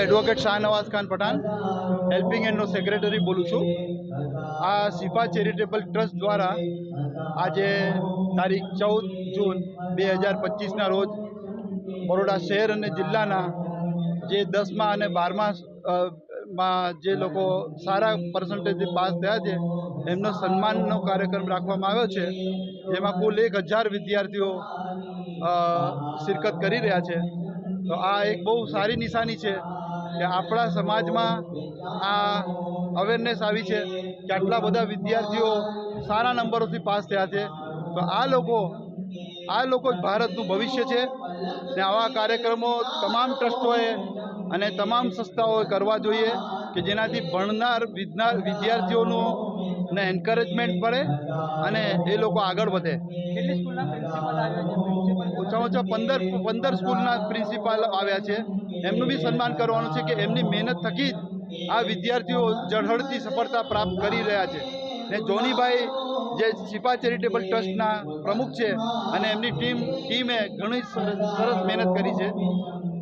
Advocate Shahnawaz Khan Pathan helping એન્ડનો secretary બોલું છું. આ શિફા ચેરિટેબલ ટ્રસ્ટ દ્વારા આજે તારીખ ચૌદ જૂન બે હજાર પચીસના રોજ બરોડા શહેર અને જિલ્લાના જે દસમા અને બારમા માં જે લોકો સારા પર્સન્ટેજથી પાસ થયા છે, એમનો સન્માનનો કાર્યક્રમ રાખવામાં આવ્યો છે. જેમાં કુલ એક હજાર વિદ્યાર્થીઓ શિરકત કરી રહ્યા છે. તો આ એક બહુ સારી નિશાની છે. કે આપણા સમાજમાં આ અવેરનેસ આવી છે કે આટલા બધા વિદ્યાર્થીઓ સારા નંબરોથી પાસ થયા છે. તો આ લોકો આ લોકો જ ભારતનું ભવિષ્ય છે ને આવા કાર્યક્રમો તમામ ટ્રસ્ટોએ અને તમામ સંસ્થાઓએ કરવા જોઈએ કે જેનાથી ભણનાર વિદ્યાર્થીઓનું ને એન્કરેજમેન્ટ મળે અને એ લોકો આગળ વધે. ઓછામાં ઓછા પંદર પંદર સ્કૂલના પ્રિન્સિપાલ આવ્યા છે. એમનું બી સન્માન કરવાનું છે કે એમની મહેનત થકી જ આ વિદ્યાર્થીઓ ઝળહળતી સફળતા પ્રાપ્ત કરી રહ્યા છે. ને જોનીભાઈ જે શિપા ચેરિટેબલ ટ્રસ્ટના પ્રમુખ છે અને એમની ટીમ ટીમે ઘણી સરસ મહેનત કરી છે.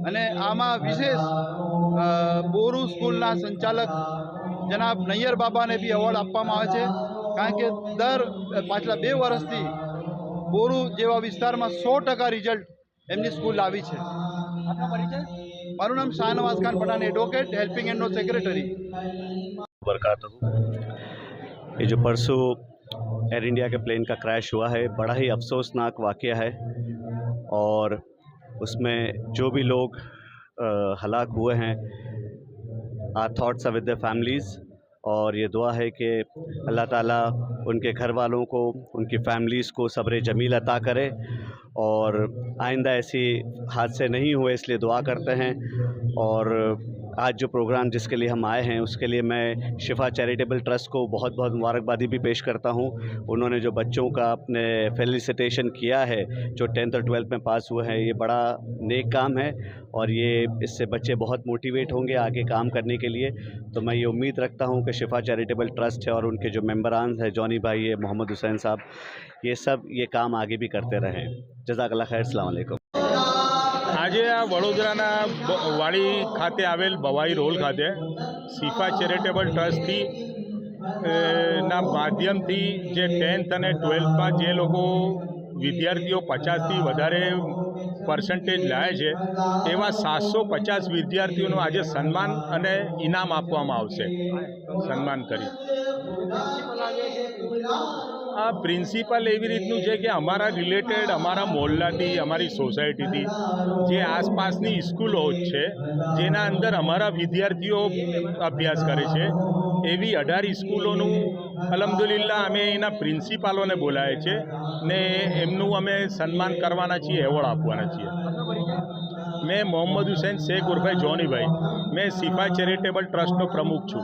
અને આમાં વિશેષ બોરુ સ્કૂલના સંચાલક જનાબ નૈયર બાબાને બી એવોર્ડ આપવામાં આવે છે કારણ કે દર પાછલા બે વર્ષથી બોરુ જેવા વિસ્તારમાં સો ટકા રિઝલ્ટ એમની સ્કૂલ આવી છે મારું નામ શાહનવાઝ ખાન પઠાણ એડવોકેટ હેલ્પિંગ એન્ડનો સેક્રેટરી बरकत ये जो परसों एयर इंडिया के प्लेन का क्रैश हुआ है बड़ा ही अफसोसनाक वाक़ है और उसमें जो भी लोग अ, हलाक हुए हैं our thoughts with the families और ये दुआ है कि अल्लाह ताला उनके घर वालों को, उनकी फैमिलीज़ को सब्र जमील अता करे। और आइंदा ऐसी हादसे नहीं हुए, इसलिए दुआ करते हैं। और आज जो प्रोग्राम जिसके लिए हम आए हैं, उसके लिए मैं शिफा चैरिटेबल ट्रस्ट को बहुत बहुत मुबारकबादी भी पेश करता हूँ। उन्होंने जो बच्चों का अपने फेलिसिटेशन किया है, जो टेंथ और ट्वेल्थ में पास हुए हैं, ये बड़ा नेक काम है और ये इससे बच्चे बहुत मोटिवेट होंगे आगे काम करने के लिए। तो मैं ये उम्मीद रखता हूँ कि शिफा चैरिटेबल ट्रस्ट है और उनके जो मेम्बरान हैं जॉनी भाई है मोहम्मद हुसैन साहब, ये सब ये काम आगे भी करते रहें। जजाकल्ला खैर वालेकुम। આજે આ વડોદરાના વાડી ખાતે આવેલ ભવાઈ રોલ ખાતે શિફા ચેરિટેબલ ટ્રસ્ટથી ના માધ્યમથી જે ટેન્થ અને ટ્વેલ્થમાં જે લોકો વિદ્યાર્થીઓ પચાસથી વધારે પર્સન્ટેજ લાવે છે, એવા સાતસો પચાસ વિદ્યાર્થીઓનું આજે સન્માન અને ઇનામ આપવામાં આવશે. સન્માન કરી. આ પ્રિન્સિપલ એવી રીતનું છે કે અમારા રિલેટેડ, અમારા મોહલ્લાથી, અમારી સોસાયટીથી, જે આસપાસની સ્કૂલો છે, જેના અંદર અમારા વિદ્યાર્થીઓ અભ્યાસ કરે છે. એવી અઢાર સ્કૂલોનું અલમદુલિલ્લા અમે એના પ્રિન્સિપાલોને બોલાવે છે ને એમનું અમે સન્માન કરવાના છીએ, એવોર્ડ આપવાના છીએ. મેં મોહમ્મદ હુસૈન, શેખ ઉર્ફે જોનીભાઈ. મેં સિફા ચેરિટેબલ ટ્રસ્ટનો પ્રમુખ છું.